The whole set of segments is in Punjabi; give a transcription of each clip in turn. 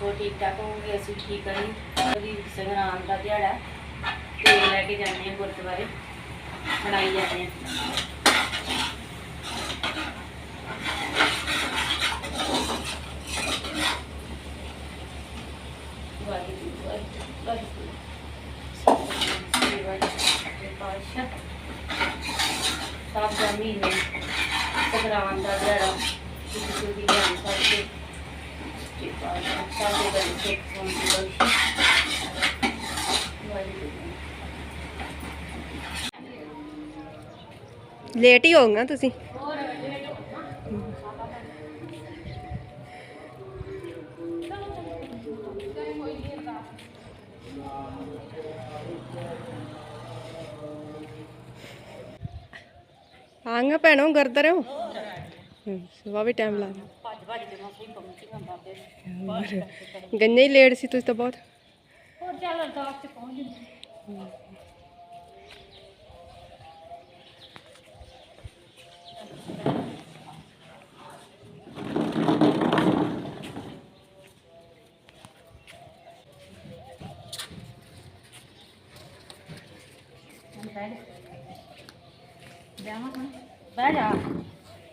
ਹੋਰ ਠੀਕ ਠਾਕ ਹੋਣਗੇ ਅਸੀਂ ਠੀਕ ਹਾਂ ਜੀ। ਸੰਗਰਾਮ ਦਾ ਦਿਹਾੜਾ ਤੇ ਲੈ ਕੇ ਜਾਂਦੇ ਹਾਂ ਗੁਰਦੁਆਰੇ। ਬਣਾਈ ਜਾਂਦੇ ਹਾਂ। ਵਾਹਿਗੁਰੂ ਵਾਹਿਗੁਰੂ ਵਾਹਿਗੁਰੂ ਸੇਵਾ ਦੇ ਸਭ ਦਾ ਮਹੀਨੇ ਸੰਗਰਾਮ ਦਾ ਦਿਹਾੜਾ। ਕਿਸੇ ਵੀ ਜਾਣ ਸਕਦੇ ਲੇਟ ਹੀ ਹੋਊਗਾ ਤੁਸੀਂ। ਆਂਗਾ ਭੈਣੋ ਗੁਰਦਾਰੇ ਰਹੋ ਸਵਾ ਵੀ ਟਾਈਮ ਲੱਗਦਾ ਭੱਜ ਭੱਜ ਦੇ ਮਾਸੀ ਪਹੁੰਚੀਆਂ ਬਾਬੇ ਗੰਨੇ ਹੀ ਲੇਟ ਸੀ ਤੁਸੀਂ ਤਾਂ ਬਹੁਤ ਹੋਰ ਚੱਲ ਅਰਦਾਸ ਤੇ ਪਹੁੰਚ ਜਾਂਦੇ ਬਹਿ ਜਾ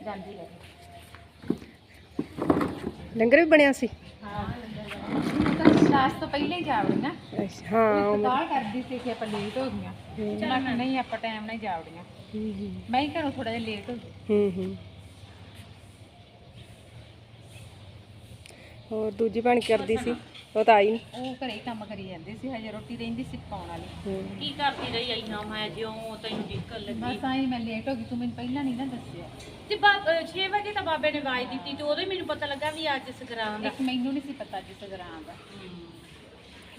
ਜਾਂਦੀ ਲੈ ਲੰਗਰ ਵੀ ਬਣਿਆ ਸੀ। ਕਲਾਸ ਤੋਂ ਪਹਿਲਾਂ ਹੀ ਜਾਵੜੀਆਂ। ਅੱਛਾ, ਹਾਂ ਉਹ ਕਾਲ ਕਰਦੀ ਸੀ ਕਿ ਆਪਾਂ ਲੇਟ ਹੋ ਗਈਆਂ। ਚਲਾ ਨਹੀਂ ਆਪਾਂ ਟਾਈਮ ਨਾਲ ਹੀ ਜਾਵੜੀਆਂ। ਹੂੰ, ਹੂੰ, ਮੈਂ ਹੀ ਘਰੋਂ ਥੋੜਾ ਜਿਹਾ ਲੇਟ ਹੋ ਗਈ। ਹੂੰ ਹੂੰ। ਹੋਰ ਦੂਜੀ ਭੈਣ ਕੀ ਕਰਦੀ ਸੀ? ਉਹ ਤਾਂ ਆਈ ਨਹੀਂ ਉਹ ਘਰੇ ਹੀ ਕੰਮ ਕਰੀ ਜਾਂਦੀ ਸੀ ਹਜੇ ਰੋਟੀ ਰਹਿੰਦੀ ਸੀ ਪਕਾਉਣ ਵਾਲੀ। ਹੂੰ। ਕੀ ਕਰਦੀ ਰਹੀ ਇੰਨਾ ਮੈਂ ਜਿਉਂ ਤੈਨੂੰ ਨਿਕਲ ਲੱਗੀ। ਬਸ ਆਈ ਮੈਂ ਲੇਟ ਹੋ ਗਈ ਤੂੰ ਮੈਨੂੰ ਪਹਿਲਾਂ ਨਹੀਂ ਨਾ ਦੱਸਿਆ। ਤੇ 6 ਵਜੇ ਤਾਂ ਬਾਬੇ ਨੇ ਆਵਾਜ਼ ਦਿੱਤੀ ਤੇ ਉਦੋਂ ਹੀ ਮੈਨੂੰ ਪਤਾ ਲੱਗਾ ਵੀ ਅੱਜ ਸਗਰਾਂ ਦਾ ਇੱਕ ਮੈਨੂੰ ਨਹੀਂ ਸੀ ਪਤਾ ਜਿਸ ਗਰਾਂ ਦਾ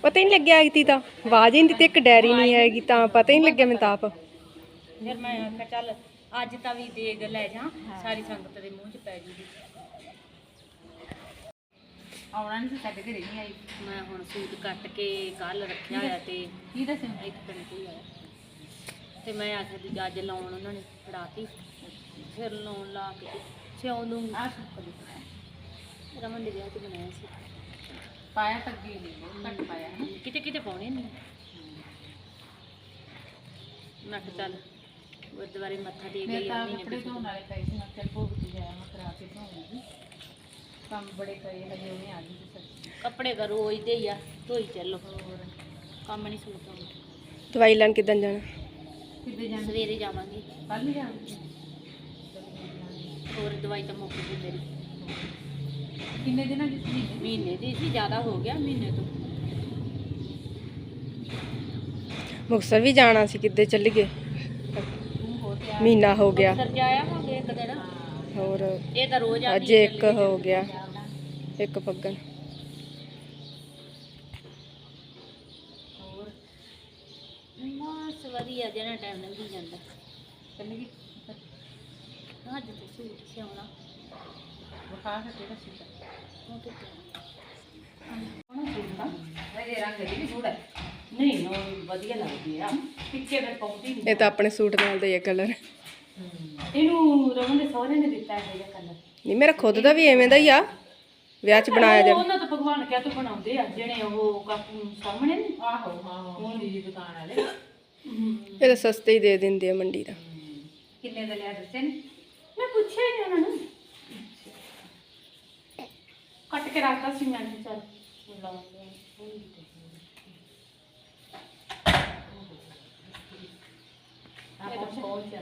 ਪਤਾ ਹੀ ਨਹੀਂ ਲੱਗਿਆ ਕਿ ਤਾਂ ਆਵਾਜ਼ ਹੀ ਨਹੀਂ ਦਿੱਤੀ ਇੱਕ ਡੈਰੀ ਨਹੀਂ ਆਏਗੀ ਤਾਂ ਪਤਾ ਹੀ ਨਹੀਂ ਲੱਗਿਆ ਮੈਨੂੰ ਤਾਂ ਆਪ। ਫਿਰ ਮੈਂ ਆਖਿਆ ਚੱਲ ਅੱਜ ਤਾਂ ਵੀ ਦੇਗ ਲੈ ਜਾ ਸਾਰੀ ਸੰਗਤ ਦੇ ਮੂੰਹ 'ਚ ਪੈ ਜੂਗੀ। ਆਉਣਾ ਨਹੀਂ ਸੀ ਸਾਡੇ ਘਰੇ ਨਹੀਂ ਆਈ। ਮੈਂ ਹੁਣ ਸੂਟ ਕੱਟ ਕੇ ਕੱਲ ਰੱਖਿਆ ਹੋਇਆ ਤੇ ਕੀ ਦੱਸਿਆ ਇੱਕ ਪਿੰਡ ਤੋਂ ਹੀ ਆਇਆ। ਤੇ ਮੈਂ ਆਖਿਆ ਵੀ ਅੱਜ ਲਾਉਣ ਉਹਨਾਂ ਨੇ ਫੜਾਤੀ। ਫਿਰ ਲਾਉਣ ਲਾ ਕੇ ਸਿਉਂ ਨੂੰ ਆ ਸੁੱਕ ਦੀ ਰਮਨ ਦੇ ਵਿਆਹ 'ਚ ਬਣਾਇਆ ਸੀ। ਪਾਇਆ ਤਾਂ ਅੱਗੇ ਨਹੀਂ ਘੱਟ ਪਾਇਆ ਕਿਤੇ ਕਿਤੇ ਪਾਉਣੇ ਨਹੀਂ ਮੈਂ ਕਿਹਾ ਚੱਲ ਗੁਰਦੁਆਰੇ ਮੱਥਾ ਟੇਕ ਮੈਂ ਗਈ ਤਾਂ ਕੱਪੜੇ ਧੋਣ ਵਾਲੇ ਪਏ ਸੀ ਮੈਂ ਭੋਗ ਤੇ ਜਾਇਆ ਮੈਂ ਕਰਾ ਕੇ ਧੋਉਂਗੀ ਕੰਮ ਬੜੇ ਕਰੇ ਹਜੇ ਉਹਨੇ ਆ ਗਈ ਸੀ ਸੱਚੀ ਕੱਪੜੇ ਦਾ ਰੋਜ਼ ਦੇ ਹੀ ਆ ਧੋਈ ਚੱਲੋ। ਕੰਮ ਨਹੀਂ ਸੂਟ ਆਉਂਦਾ। ਦਵਾਈ ਲੈਣ ਕਿਦਾਂ ਜਾਣਾ? ਕਿੱਦੇ ਜਾਂਦੇ ਸਵੇਰੇ ਜਾਵਾਂਗੇ। ਕੱਲ ਨੂੰ ਜਾਵਾਂਗੇ ਹੋਰ ਦਵਾਈ ਤਾਂ ਮੁੱਕ ਗਈ ਮੇਰੀ। ਕਿੰਨੇ ਦਿਨਾਂ ਦੀ ਸੀ? ਮਹੀਨੇ ਦੀ ਸੀ ਜ਼ਿਆਦਾ ਹੋ ਗਿਆ ਮਹੀਨੇ ਤੋਂ। ਮੁਕਤਸਰ ਵੀ ਜਾਣਾ ਸੀ ਕਿੱਦੇ ਚੱਲ ਗਏ ਤੂੰ ਹੋ ਤੇ ਆ ਮਹੀਨਾ ਹੋ ਗਿਆ। ਸਰ ਜਾਇਆ ਹੋ ਗਿਆ ਇੱਕ ਦਿਨ। ਹੋਰ ਇਹ ਤਾਂ ਰੋਜ਼ ਅੱਜ ਇੱਕ ਹੋ ਗਿਆ। ਇੱਕ ਪੱਗਣ। ਹੋਰ? ਮਾਸ ਵਧੀਆ ਜਿਹੜਾ ਟਾਈਮ ਲੰਘੀ ਜਾਂਦਾ। ਗਈ ਅੱਜ ਤੇ ਸੂਟ ਸਿਉਣਾ। ਬੁਖਾਰ ਹੈ ਤੇਰਾ ਸੀ ਉਹ ਤੇ ਹਜੇ ਰੰਗ ਦੀ ਵੀ ਥੋੜਾ ਨਹੀਂ ਨੋ ਵਧੀਆ ਲੱਗਦੀ ਆ। ਪਿੱਛੇ ਫਿਰ ਪਾਉਂਦੀ ਨਹੀਂ ਇਹ ਤਾਂ ਆਪਣੇ ਸੂਟ ਨਾਲ ਦਾ ਹੀ ਕਲਰ ਇਹਨੂੰ ਰਮਨ ਦੇ ਸਹੁਰੇ ਨੇ ਦਿੱਤਾ ਹੈ ਇਹ ਕਲਰ ਨਹੀਂ ਮੇਰਾ ਖੁਦ ਦਾ ਵੀ ਐਵੇਂ ਦਾ ਹੀ ਆ। ਵਿਆਹ 'ਚ ਬਣਾਇਆ ਜਾ ਉਹਨਾਂ ਤਾਂ ਭਗਵਾਨ ਕਿਹਾ ਤੋਂ ਬਣਾਉਂਦੇ ਆ ਜਿਹੜੇ ਉਹ ਕਾਕੂ ਸਾਹਮਣੇ ਨੇ ਆਹੋ ਆਹੋ ਹੁਣ ਦੀ ਦੁਕਾਨ ਵਾਲੇ। ਇਹ ਤਾਂ ਸਸਤੇ ਹੀ ਦੇ ਦਿੰਦੇ ਆ ਮੰਡੀ ਦਾ। ਕਿੰਨੇ ਦਾ ਲਿਆ ਦੱਸੇ ਨੇ? ਮੈਂ ਪੁੱਛਿਆ ਹੀ ਨਹੀਂ ਉਹਨਾਂ ਨੂੰ। ਕੱਟ ਕੇ ਰੱਖਤਾ ਸੀ ਮੈਂ ਕਿਹਾ ਚੱਲ। ਲਾਉਂਦੇ ਆ ਤਾਂ ਪਹੁੰਚ ਜਾ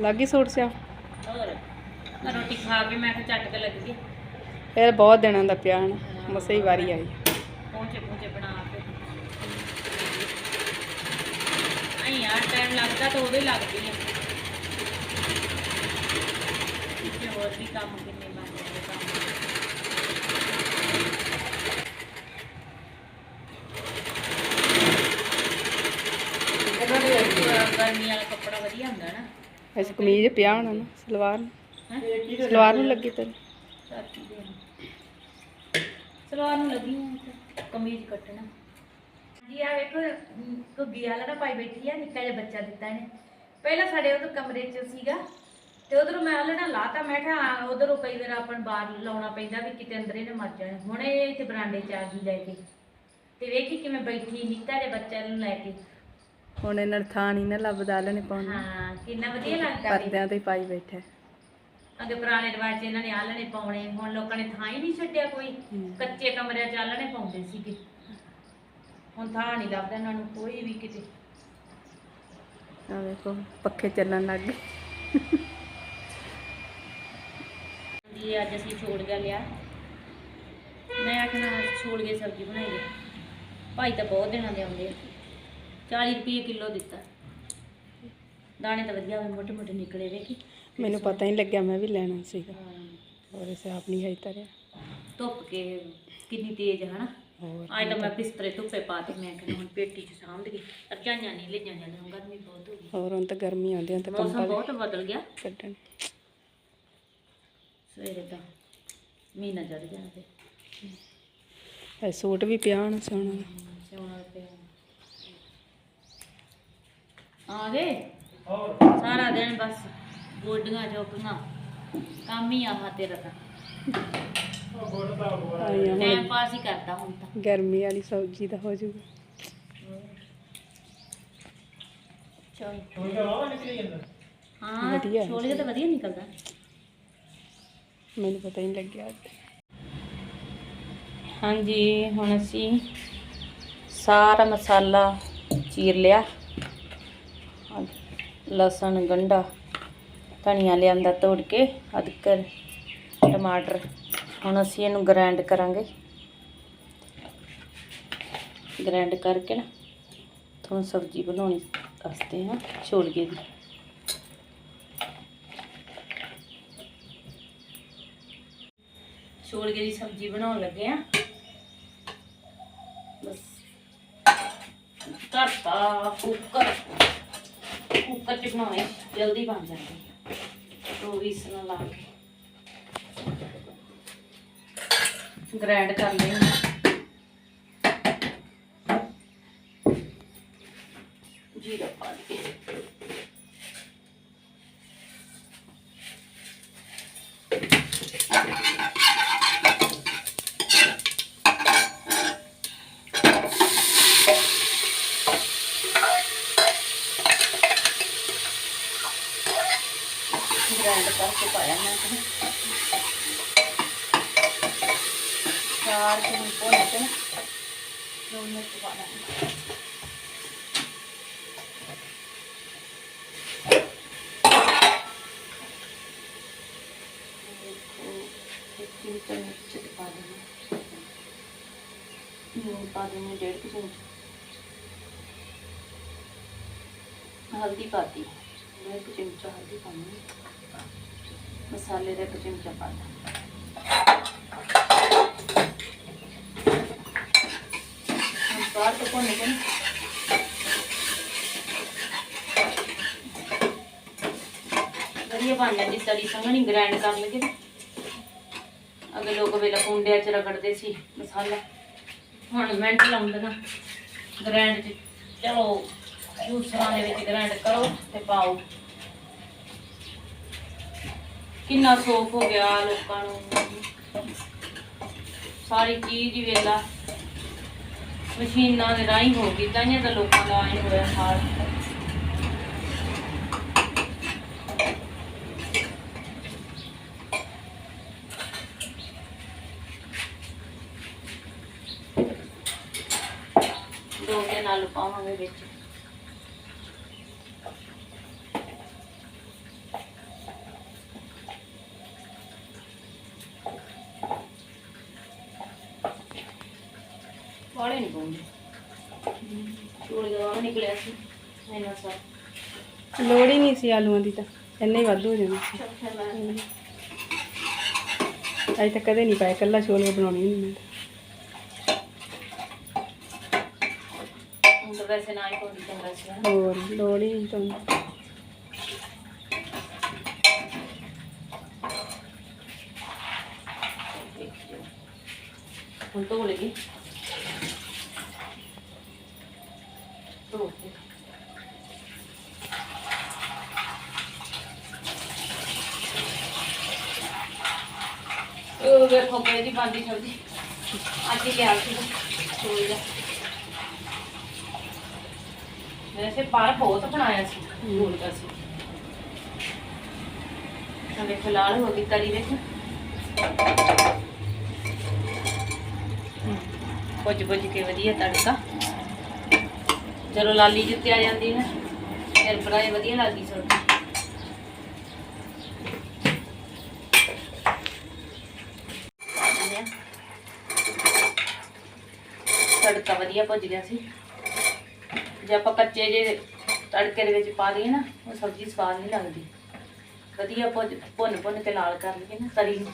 ਲੱਗੀ ਸੂਟ ਸਿਆ? ਹੋਰ? ਮੈਂ ਰੋਟੀ ਖਾ ਕੇ ਮੈਂ ਕਿਹਾ ਚੱਟ ਕੇ ਲੱਗ ਗਈ। ਇਹ ਬਹੁਤ ਦਿਨਾਂ ਦਾ ਪਿਆ ਹਨ ਮਸੇ ਹੀ ਵਾਰੀ ਆਈ। ਪਹੁੰਚੇ ਪਹੁੰਚੇ ਬਣਾ ਕੇ। ਆਈ ਯਾਰ ਟਾਈਮ ਲੱਗਦਾ ਤਾਂ ਉਹਦੇ ਲੱਗਦੀ ਆ। ਤੇ ਹੋਰ ਵੀ ਕੰਮ ਕਿੰਨੇ ਬਾਕੀ ਕੰਮ। ਗਰਮੀ ਵਾਲਾ ਕੱਪੜਾ ਵਧੀਆ ਹੁੰਦਾ ਨਾ। ਐਸ ਕਮੀਜ਼ ਪਿਆ ਹੋਣਾ ਨਾ ਸਲਵਾਰ? ਸਲਵਾਰ ਨੂੰ ਲੱਗੀ ਤੇ ਸਲਵਾਰ ਨੂੰ ਲੱਗੀ ਕਮੀਜ਼ ਕੱਟਣਾ। ਜੀ ਆ ਵੇਖੋ ਘੁੱਗੀ ਵਾਲਾ ਨਾ ਪਾਈ ਬੈਠੀ ਆ ਨਿੱਕਾ ਜਿਹਾ ਬੱਚਾ ਦਿੱਤਾ ਇਹਨੇ। ਪਹਿਲਾਂ ਸਾਡੇ ਉਧਰ ਕਮਰੇ 'ਚ ਸੀਗਾ ਤੇ ਉਧਰੋਂ ਮੈਂ ਆਲਣਾ ਲਾਤਾ ਮੈਂ ਕਿਹਾ ਉਧਰੋਂ ਕਈ ਵਾਰ ਆਪਾਂ ਬਾਹਰ ਲਾਉਣਾ ਪੈਂਦਾ ਵੀ ਕਿਤੇ ਅੰਦਰ ਹੀ ਨਾ ਮਰ ਜਾਣ। ਹੁਣ ਇਹ ਇੱਥੇ ਬਰਾਂਡੇ 'ਚ ਆ ਗਈ ਲੈ ਕੇ। ਤੇ ਵੇਖੀ ਕਿਵੇਂ ਬੈਠੀ ਨਿੱਕਾ ਜਿਹਾ ਬੱਚਾ ਨੂੰ ਲੈ ਕੇ। ਹੁਣ ਇਹਨਾਂ ਨੂੰ ਥਾਂ ਨਹੀਂ ਨਾ ਲੱਭਦਾ ਆਲਣੇ ਪਾਉਣਾ ਹਾਂ ਕਿੰਨਾ ਵਧੀਆ ਲੱਗਦਾ ਵੇ ਪਰਦਿਆਂ ਤੇ ਹੀ ਪਾਈ ਬੈਠਾ। ਅੱਗੇ ਪੁਰਾਣੇ ਰਿਵਾਜ 'ਚ ਇਹਨਾਂ ਨੇ ਆਲਣੇ ਪਾਉਣੇ ਹੁਣ ਲੋਕਾਂ ਨੇ ਥਾਂ ਹੀ ਨਹੀਂ ਛੱਡਿਆ ਕੋਈ। ਕੱਚੇ ਕਮਰਿਆਂ 'ਚ ਆਲਣੇ ਪਾਉਂਦੇ ਸੀਗੇ। ਹੁਣ ਥਾਂ ਨਹੀਂ ਲੱਭਦਾ ਇਹਨਾਂ ਨੂੰ ਕੋਈ ਵੀ ਕਿਤੇ। ਆ ਵੇਖੋ ਪੱਖੇ ਚੱਲਣ ਲੱਗ ਗਏ। ਜੀ ਅੱਜ ਅਸੀਂ ਛੋੜ ਗਿਆ ਲਿਆ। ਮੈਂ ਆਖਣਾ ਛੋੜ ਕੇ ਸਬਜ਼ੀ ਬਣਾਈ ਭਾਈ ਤਾਂ ਬਹੁਤ ਦਿਨਾਂ ਦੇ ਆਉਂਦੇ ਆ। 40 ਰੁਪਏ ਕਿਲੋ ਦਿੱਤਾ। ਦਾਣੇ ਤਾਂ ਵਧੀਆ ਮੋਟੇ ਮੋਟੇ ਨਿਕਲੇ ਵੇਖੀ ਮੈਨੂੰ ਪਤਾ ਹੀ ਨਹੀਂ ਲੱਗਿਆ ਮੈਂ ਵੀ ਲੈਣਾ ਸੀਗਾ। ਹੋਰ ਇਸੇ ਆਪ ਨਹੀਂ ਹੈ ਤਰਿਆ। ਧੁੱਪ ਕੇ ਕਿੰਨੀ ਤੇਜ਼ ਹੈ ਹਨਾ? ਹੋਰ ਅੱਜ ਤਾਂ ਮੈਂ ਬਿਸਤਰੇ ਧੁੱਪੇ ਪਾ ਤੇ ਮੈਂ ਕਹਿੰਦਾ ਹੁਣ ਪੇਟੀ 'ਚ ਸਾਂਭ ਗਈ ਰਜਾਈਆਂ ਨਹੀਂ ਲੈ ਜਾਂਦੀਆਂ ਨੇ ਗਰਮੀ ਬਹੁਤ ਹੋ ਗਈ। ਹੋਰ ਹੁਣ ਤਾਂ ਗਰਮੀ ਆਉਂਦੀ ਹੁਣ ਤਾਂ ਮੌਸਮ ਬਹੁਤ ਬਦਲ ਗਿਆ। ਕੱਢਣ। ਸਵੇਰੇ ਤਾਂ ਮਹੀਨਾ ਚੜ ਜਾਣਾ ਤੇ ਇਹ ਸੂਟ ਵੀ ਪਿਆ ਹੋਣਾ ਸੋਹਣਾ ਸਿਉਣਾ ਪਿਆ ਆ ਗਏ ਸਾਰਾ ਦਿਨ ਬਸ ਗੋਡੀਆਂ ਚੋਕੀਆਂ ਕੰਮ ਹੀ ਆਹ ਤੇਰਾ ਤਾਂ। ਆਈਆਂ ਹੁਣ। ਟਾਈਮ ਪਾਸ ਹੀ ਕਰਦਾ ਹੁਣ ਤਾਂ। ਗਰਮੀ ਵਾਲੀ ਸਬਜ਼ੀ ਦਾ ਹੋ ਜਾਊਗਾ ਚਲ ਹਾਂ ਵਧੀਆ। ਛੋਲੇ ਤਾਂ ਵਧੀਆ ਨਿਕਲਦਾ। ਮੈਨੂੰ ਪਤਾ ਹੀ ਨਹੀਂ ਲੱਗਿਆ ਹਾਂਜੀ ਹੁਣ ਅਸੀਂ ਸਾਰਾ ਮਸਾਲਾ ਚੀਰ ਲਿਆ। ਲਸਣ, ਗੰਡਾ, ਧਨੀਆ ਲਿਆਂਦਾ ਤੋੜ ਕੇ। ਅਦਰਕ, ਟਮਾਟਰ। ਹੁਣ ਅਸੀਂ ਇਹਨੂੰ ਗ੍ਰਾਈਂਡ ਕਰਾਂਗੇ। ਗ੍ਰਾਈਂਡ ਕਰਕੇ ਨਾ ਤੁਹਾਨੂੰ ਸਬਜ਼ੀ ਬਣਾਉਣੀ ਦੱਸਦੇ ਹਾਂ ਛੋਲੀਏ ਦੀ। ਛੋਲੀਏ ਦੀ ਸਬਜ਼ੀ ਬਣਾਉਣ ਲੱਗੇ ਆ ਬਸ। ਕਰਤਾ ਕੁੱਕਰ। ਕੁੱਕਰ ਚ ਬਣਾਉਣੇ ਜਲਦੀ ਬਣ ਜਾਂਦੇ ਦੋ ਵੀਸਲਾਂ ਲਾ ਕੇ। ਗ੍ਰਾਈਂਡ ਕਰ ਲੈਂਗੇ ਜੀਰਾ ਪਾ ਕੇ ਗ੍ਰਾਈਂਡ ਕਰਕੇ ਪਾਇਆ ਮੈਂ ਤਾਂ ਚਾਰ ਕੁ ਭੁੰਨ ਕੇ ਨਾ ਲੂਣ ਮਿਰਚ ਪਾ ਦਾਂਗੇ ਦੇਖੋ ਇੱਕ ਚਮਚਾ ਮਿਰਚ ਪਾ ਦੇਣਾ ਲੂਣ ਪਾ ਦੇਣਾ ਡੇਢ ਕੁ ਚਮਚ। ਹਲਦੀ ਪਾਤੀ ਡੇਢ ਕੁ ਚਮਚਾ ਹਲਦੀ ਪਾਣੀ ਮਸਾਲੇ ਦਾ ਇੱਕ ਚਮਚਾ ਪਾ ਦਾਂ ਬਾਹਰ ਤੋਂ ਭੁੰਨ ਕੇ ਵਧੀਆ ਬਣ ਜਾਂਦੀ ਤਰੀ ਸੰਘਣੀ ਗ੍ਰਾਈਂਡ ਕਰ ਲਗੇ ਅਗੇ ਲੋਕ ਵੇਲਾ ਕੁੰਡਿਆਂ ਚ ਰਗੜਦੇ ਸੀ, ਮਸਾਲਾ। ਹੁਣ ਮਿੰਟ ਲਾਉਂਦੀਆਂ ਗ੍ਰੈਂਡ ਚ। ਚਲੋ ਜੂਸਰਾਂ ਦੇ ਵਿੱਚ ਗ੍ਰਾਈਂਡ ਕਰੋ ਤੇ ਪਾਓ। ਕਿੰਨਾ ਸੋਫ ਹੋ ਗਿਆ ਲੋਕਾਂ ਨੂੰ। ਸਾਰੀ ਚੀਜ਼ ਹੀ ਵੇਲਾ। ਮਸ਼ੀਨਾਂ ਦੇ ਰਾਹੀਂ ਹੋ ਗਈ ਤਾਂ ਤਾਂ ਲੋਕਾਂ ਦਾ ਆਏ ਹੋਇਆ ਹਾਲ ਦੋ ਤਿੰਨ ਆਲੂ ਪਾਵਾਂਗੇ ਵਿੱਚ। ਵਾਲੇ ਨਹੀਂ ਪਾਉਂਦੇ। ਚੋਲ ਗਵਾ ਨਿਕਲਿਆ ਸੀ ਇਹਨਾਂ ਸਭ ਲੋੜ ਹੀ ਨਹੀਂ ਸੀ ਆਲੂਆਂ ਦੀ ਤਾਂ ਇੰਨੇ ਹੀ ਵਾਧੂ ਹੋ ਜਾਣਾ। ਸੀ ਚੱਲ ਫਿਰ ਮੈਂ ਅਜੇ ਤਾਂ ਕਦੇ ਨਹੀਂ ਪਾਇਆ ਕੱਲਾ ਛੋਲੇ ਬਣਾਉਣੀ ਨਹੀਂ ਮੈਂ ਤਾਂ। और लोड़ी तो तो बोलेगी तो ਵੇਖੋ ਮੇਰੀ ਬਾਂਦੀ ਸਬਜ਼ੀ ਅੱਜ ਹੀ ਲਿਆ ਸੀ ਸੋਈ ਜਾ ਵੈਸੇ ਬਾਹਰ ਬਹੁਤ ਬਣਾਇਆ ਸੀ ਭੂਲ ਸੀ। ਤਾਂ ਦੇਖੋ, ਲਾਲ ਹੋ ਗਈ ਤਰੀ ਵਿੱਚ ਪੁੱਜ ਪੁੱਜ ਕੇ ਵਧੀਆ ਤੜਕਾ। ਜਦੋਂ ਲਾਲੀ ਜੁੱਤੀ ਆ ਜਾਂਦੀ ਨਾ, ਫਿਰ ਬਣਾਏ ਵਧੀਆ ਲੱਗਦੀ ਸਬਜ਼ੀ। ਤੜਕਾ ਵਧੀਆ ਭੁੱਜ ਗਿਆ ਸੀ। ਜੇ ਆਪਾਂ ਕੱਚੇ ਜੇ ਤੜਕੇ ਦੇ ਵਿੱਚ ਪਾ ਦਈਏ ਨਾ, ਉਹ ਸਬਜ਼ੀ ਸਵਾਦ ਨਹੀਂ ਲੱਗਦੀ। ਵਧੀਆ ਭੁੱਜ ਭੁੰਨ ਭੁੰਨ ਕੇ ਲਾਲ ਕਰ ਲਈਏ ਨਾ, ਤਰੀ ਨੂੰ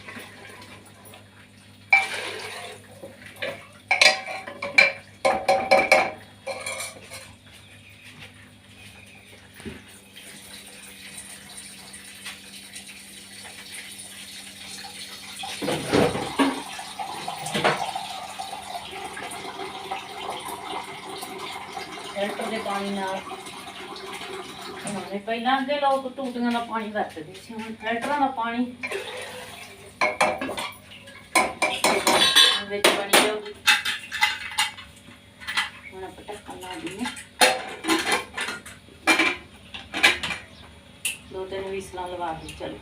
ਫਿਲਟਰ ਦੇ ਪਾਣੀ ਪਹਿਲਾਂ ਅੱਗੇ ਲੋਕ ਟੂਟੀਆਂ ਦਾ ਪਾਣੀ ਵਰਤਦੇ ਸੀ, ਹੁਣ ਫਿਲਟਰਾਂ ਦਾ ਪਾਣੀ ਵਿੱਚ ਬਣੀ ਜਾਊਗੀ ਹੁਣ ਆਪਾਂ ਢੱਕਣ ਲਾ ਦਿੰਦੇ ਦੋ ਤਿੰਨ ਵੀਸਲਾਂ ਲਵਾ ਕੇ ਚਲੋ।